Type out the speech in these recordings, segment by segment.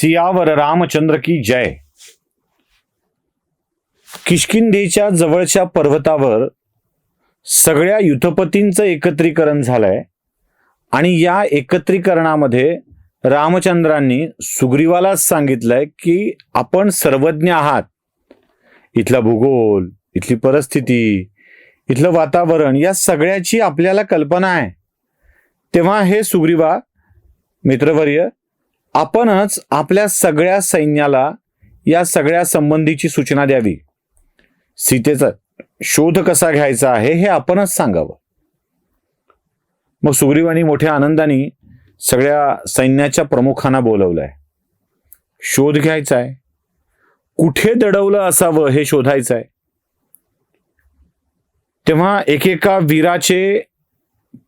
सियावर रामचंद्र की जय. किष्किंधेच्या जवळच्या पर्वतावर सगळ्या युथपतींचं एकत्रीकरण झालंय आणि या एकत्रीकरणामध्ये रामचंद्रांनी सुग्रीवालाच सांगितलंय की आपण सर्वज्ञ आहात. इथला भूगोल इथली परिस्थिती इथलं वातावरण या सगळ्याची आपल्याला कल्पना आहे. तेव्हा हे सुग्रीवा मित्रवर्य आपणच आपल्या सगळ्या सैन्याला या सगळ्या संबंधीची सूचना द्यावी. सीतेचा शोध कसा घ्यायचा आहे हे आपणच सांगावं. मग सुग्रीवानी मोठ्या आनंदाने सगळ्या सैन्याच्या प्रमुखांना बोलवलंय. शोध घ्यायचा आहे कुठे दडवलं असावं हे शोधायचं आहे तेव्हा एकेका वीराचे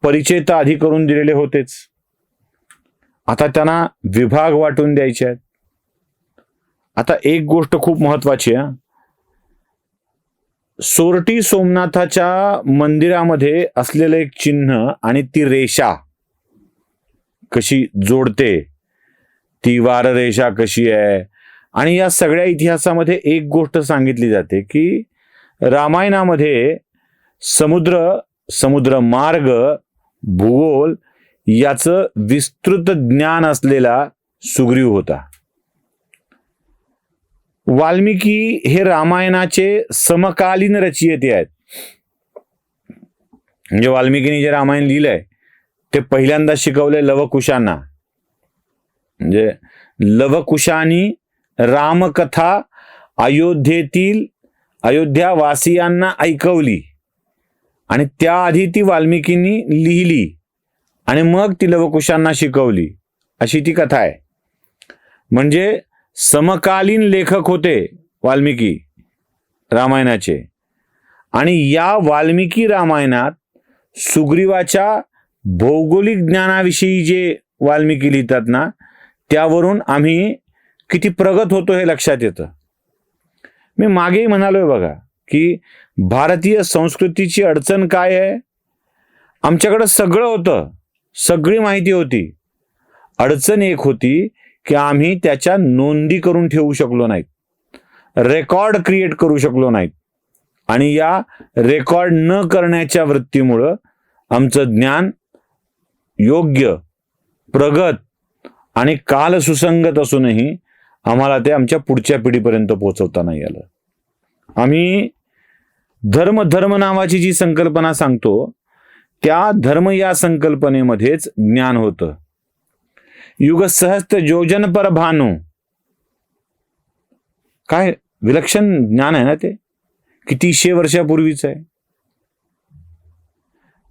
परिचय तर आधी करून दिलेले होतेच. आता त्यांना विभाग वाटून द्यायचे आहेत. आता एक गोष्ट खूप महत्वाची आहे. सोरटी सोमनाथाच्या मंदिरामध्ये असलेलं एक चिन्ह आणि ती रेषा कशी जोडते ती वार रेषा कशी आहे? आणि या सगळ्या इतिहासामध्ये एक गोष्ट सांगितली जाते की रामायणामध्ये समुद्र समुद्र मार्ग भूगोल याचं विस्तृत ज्ञान असलेला सुग्रीव होता. वाल्मिकी हे रामायणाचे समकालीन रचयिते आहेत. म्हणजे वाल्मिकीने जे रामायण लिहिलंय ते पहिल्यांदा शिकवले लवकुशांना. म्हणजे लवकुशांनी रामकथा अयोध्येतील अयोध्यावासियांना ऐकवली. आणि त्याआधी ती वाल्मिकींनी लिहिली. आणि मग ती लवकुशांना शिकवली. अशी ती कथा आहे. म्हणजे समकालीन लेखक होते वाल्मिकी रामायणाचे. आणि या वाल्मिकी रामायणात सुग्रीवाच्या भौगोलिक ज्ञानाविषयी जे वाल्मिकी लिहितात ना त्यावरून आम्ही किती प्रगत होतो हे लक्षात येतं. मी मागेही म्हणालोय बघा की भारतीय संस्कृतीची अडचण काय आहे? आमच्याकडं सगळं होतं. सगळी माहिती होती. अडचण एक होती की आम्ही त्याच्या नोंदी करून ठेवू शकलो नाहीत. रेकॉर्ड क्रिएट करू शकलो नाहीत. आणि या रेकॉर्ड न करण्याच्या वृत्तीमुळं आमचं ज्ञान योग्य प्रगत आणि काल सुसंगत असूनही आम्हाला ते आमच्या पुढच्या पिढीपर्यंत पोहोचवता नाही आलं. आम्ही धर्म धर्म नावाची जी संकल्पना सांगतो त्या धर्म या संकल्पनेमध्येच ज्ञान होतं. युग सहस्त्र योजन पर भानू. काय विलक्षण ज्ञान आहे ना ते? कितीशे वर्षापूर्वीच आहे.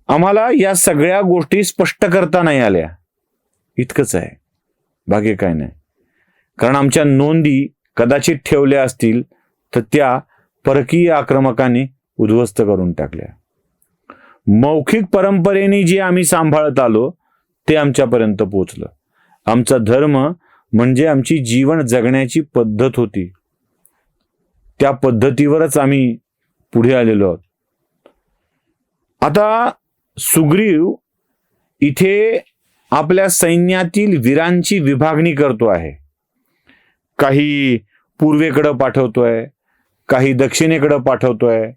आम्हाला या सगळ्या गोष्टी स्पष्ट करता नाही आल्या. इतकंच आहे. बाकी काय नाही. कारण आमच्या नोंदी कदाचित ठेवल्या असतील तर त्या परकीय आक्रमकांनी उद्ध्वस्त करून टाकल्या. मौखिक परंपरेने जे आम्ही सांभाळत आलो ते आमच्यापर्यंत पोचलं आमचा धर्म म्हणजे आमची जीवन जगण्याची पद्धत होती. त्या पद्धतीवरच आम्ही पुढे आलेलो आहोत. आता सुग्रीव इथे आपल्या सैन्यातील वीरांची विभागणी करतो आहे. काही पूर्वेकडं पाठवतोय काही दक्षिणेकडं पाठवतोय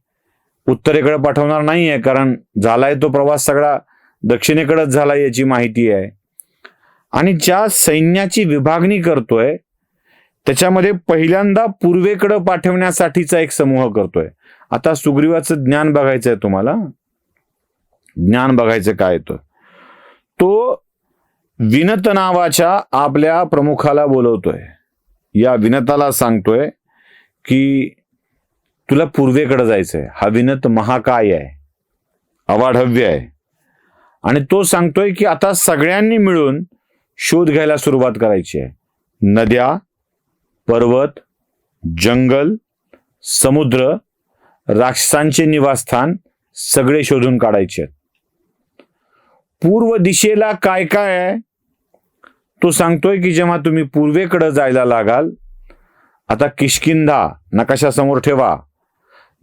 उत्तरेकडे पाठवणार नाही आहे कारण झालाय तो प्रवास सगळा दक्षिणेकडेच झाला याची माहिती आहे. आणि ज्या सैन्याची विभागणी करतोय त्याच्यामध्ये पहिल्यांदा पूर्वेकडे पाठवण्यासाठीचा एक समूह करतोय. आता सुग्रीवाचं ज्ञान बघायचं आहे तुम्हाला. ज्ञान बघायचं काय येतं तो विनत नावाच्या आपल्या प्रमुखाला बोलवतोय. या विनताला सांगतोय की तुला पूर्वेकडे जायचंय. हा विनत महाकाय आहे. अवाढव्य आहे. आणि तो सांगतोय की आता सगळ्यांनी मिळून शोध घ्यायला सुरुवात करायची आहे. नद्या पर्वत जंगल समुद्र राक्षसांचे निवासस्थान सगळे शोधून काढायचे आहेत. पूर्व दिशेला काय काय आहे? तो सांगतोय की जेव्हा तुम्ही पूर्वेकडे जायला लागाल आता किष्किंधा नकाशासमोर ठेवा.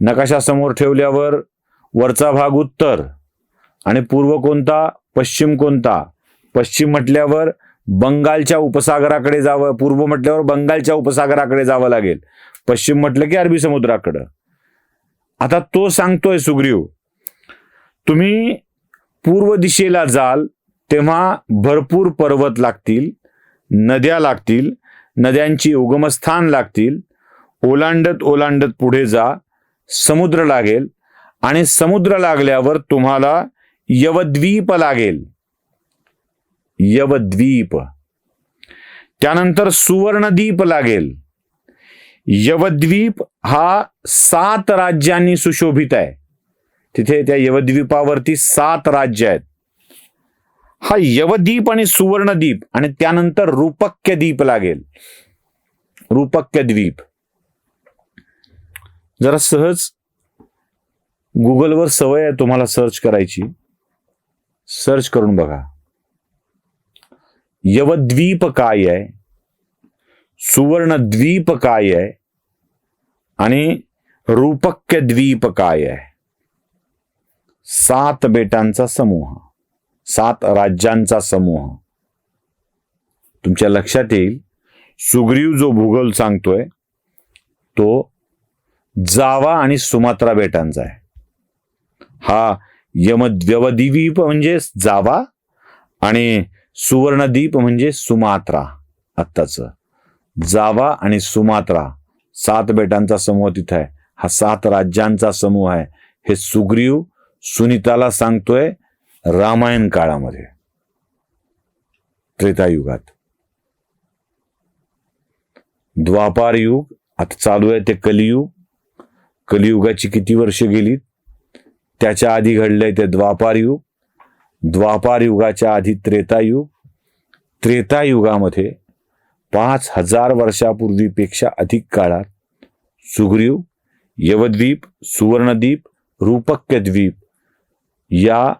नकाशासमोर ठेवल्यावर वरचा भाग उत्तर आणि पूर्व कोणता? पश्चिम कोणता? पश्चिम म्हटल्यावर बंगालच्या उपसागराकडे जावं पूर्व म्हटल्यावर बंगालच्या उपसागराकडे जावं लागेल. पश्चिम म्हटलं की अरबी समुद्राकडं. आता तो सांगतोय सुग्रीव तुम्ही पूर्व दिशेला जाल तेव्हा भरपूर पर्वत लागतील नद्या लागतील नद्यांची उगमस्थान लागतील. ओलांडत ओलांडत पुढे जा समुद्र लागेल. आणि समुद्र लागल्यावर तुम्हाला यवद्वीप लागेल. यवद्वीप. त्यानंतर सुवर्णद्वीप लागेल. यवद्वीप हा सात राज्यांनी सुशोभित आहे. तिथे त्या यवद्वीपावरती सात राज्य आहेत. हा यवद्वीप आणि सुवर्णद्वीप आणि त्यानंतर रूपक्य द्वीप लागेल. रूपक्य द्वीप जरा सहज गुगलवर सवय आहे तुम्हाला सर्च करायची. सर्च करून बघा. यवद्वीप काय आहे? सुवर्णद्वीप काय आहे? आणि रूपक्य द्वीप काय आहे? सात बेटांचा समूह सात राज्यांचा समूह. तुमच्या लक्षात येईल. सुग्रीव जो भूगोल सांगतोय तो जावा आणि सुमात्रा बेटांचा आहे. हा यमद्यवद्वीप म्हणजे जावा आणि सुवर्णद्वीप म्हणजे सुमात्रा आत्ताच. जावा आणि सुमात्रा सात बेटांचा समूह तिथे आहे. हा सात राज्यांचा समूह आहे. हे सुग्रीव सुनीताला सांगतोय रामायण काळामध्ये. त्रेतायुगात. द्वापार युग आता चालू आहे ते कलियुग. कलियुगाची किती वर्ष गेलीत? त्याच्या आधी घडलंय ते द्वापार युग. द्वापार युगाच्या आधी त्रेतायुग त्रेतायुगामध्ये पाच हजार वर्षापूर्वीपेक्षा अधिक काळात सुग्रीव यवद्वीप सुवर्णद्वीप रूपक्य द्वीप या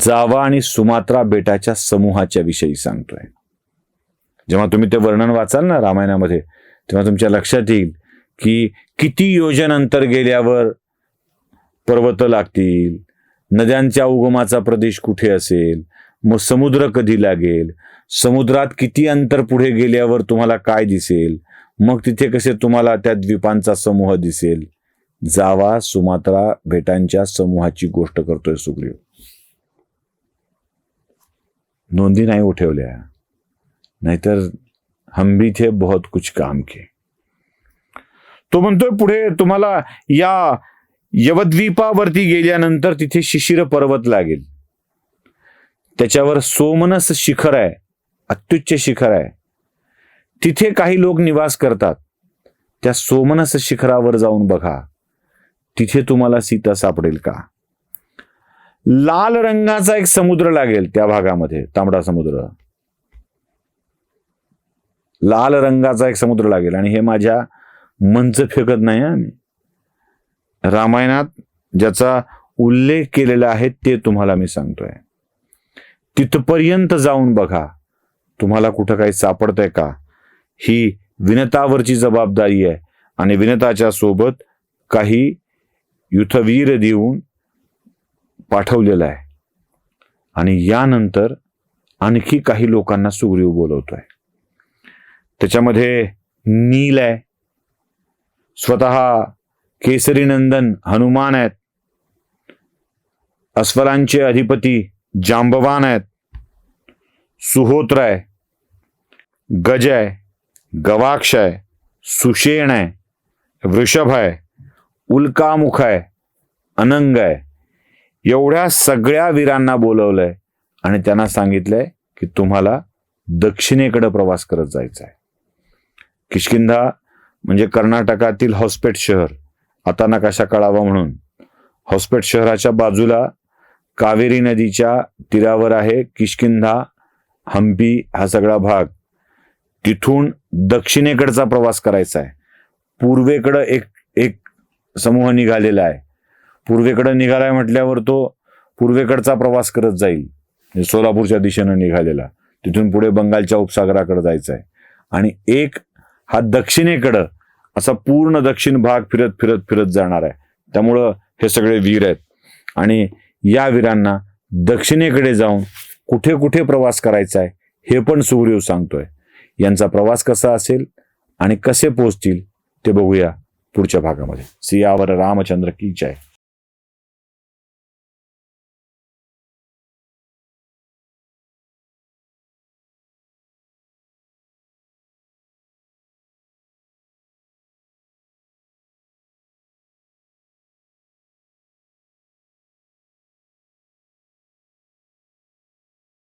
जावा आणि सुमात्रा बेटाच्या समूहाच्या विषयी सांगतोय. जेव्हा तुम्ही ते वर्णन वाचाल ना रामायणामध्ये तेव्हा तुमच्या लक्षात येईल की किती योजन अंतर गेल्यावर पर्वत लागतील नद्यांच्या उगमाचा प्रदेश कुठे असेल मग समुद्र कधी लागेल समुद्रात किती अंतर पुढे गेल्यावर तुम्हाला काय दिसेल मग तिथे कसे तुम्हाला त्या द्वीपांचा समूह दिसेल. जावा सुमात्रा बेटांच्या समूहाची गोष्ट करतोय सुग्रीव. नोंदी नाही उठवल्या. नाहीतर हम भी थे बहुत कुछ काम के. तो म्हणतोय पुढे तुम्हाला या यवद्वीपावरती गेल्यानंतर तिथे शिशिर पर्वत लागेल. त्याच्यावर सोमनस शिखर आहे अत्युच्च शिखर आहे. तिथे काही लोक निवास करतात. त्या सोमनस शिखरावर जाऊन बघा. तिथे तुम्हाला सीता सापडेल का? लाल रंगाचा एक समुद्र लागेल त्या भागामध्ये तांबडा समुद्र. लाल रंगाचा एक समुद्र लागेल. आणि हे माझ्या मंच फेकत नाही आम्ही. रामायणात ज्याचा उल्लेख केलेला आहे ते तुम्हाला मी सांगतोय. तिथपर्यंत जाऊन बघा तुम्हाला कुठं काही सापडतंय का? ही विनतावरची जबाबदारी आहे आणि विनताच्या सोबत काही युथवीर देऊन पाठवलेलं आहे. आणि यानंतर आणखी काही लोकांना सुग्रीव बोलवतोय. त्याच्यामध्ये नील आहे. स्वतः केसरी नंदन हनुमान आहेत. अस्वलांचे अधिपती जांबवान आहेत. सुहोत्र आहे. गज आहे. गवाक्ष आहे. सुषेण आहे. वृषभ आहे. उल्कामुख आहे. अनंग आहे. एवढ्या सगळ्या वीरांना बोलवलंय आणि त्यांना सांगितलंय की तुम्हाला दक्षिणेकडे प्रवास करत जायचा आहे किशकिंधा म्हणजे कर्नाटकातील हॉस्पेट शहर आता नकाशा कळावा म्हणून. हॉस्पेट शहराच्या बाजूला कावेरी नदीच्या तीरावर आहे किशकिंधा हम्पी हा सगळा भाग. तिथून दक्षिणेकडचा प्रवास करायचा आहे. पूर्वेकडं एक एक समूह निघालेला आहे. पूर्वेकडं निघालाय म्हटल्यावर तो पूर्वेकडचा प्रवास करत जाईल. म्हणजे सोलापूरच्या दिशेनं निघालेला. तिथून पुढे बंगालच्या उपसागराकडे जायचं आहे आणि एक हा दक्षिणेकडं असा पूर्ण दक्षिण भाग फिरत फिरत फिरत जाणार आहे. त्यामुळं हे सगळे वीर आहेत. आणि या वीरांना दक्षिणेकडे जाऊन कुठे कुठे प्रवास करायचा आहे हे पण सुग्रीव सांगतोय. यांचा प्रवास कसा असेल आणि कसे पोहोचतील ते बघूया पुढच्या भागामध्ये. सियावर रामचंद्र की जय.